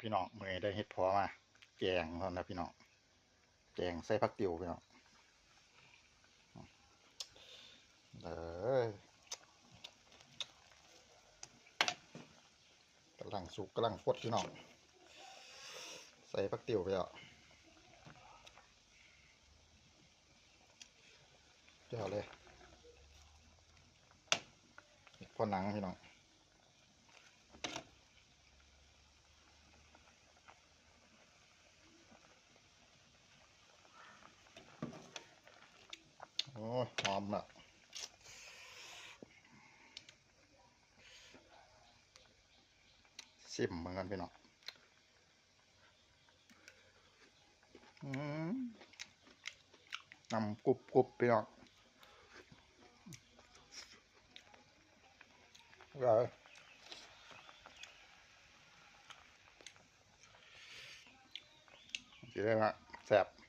พี่น้องมือได้เห็ดพอมาแกงเท่านั้นนะพี่น้องแกงใส่ผักติวพี่น้องเออกำลังสุกกำลังฟดพี่น้องใส่ผักติวไปแล้วเจ้าเลยพอหนังพี่น้อง อ้ยหอมอะซิมเหมือนกันพี่น้องนำกรุบกรุบพี่น้องเลยสิได้ละแซ่บ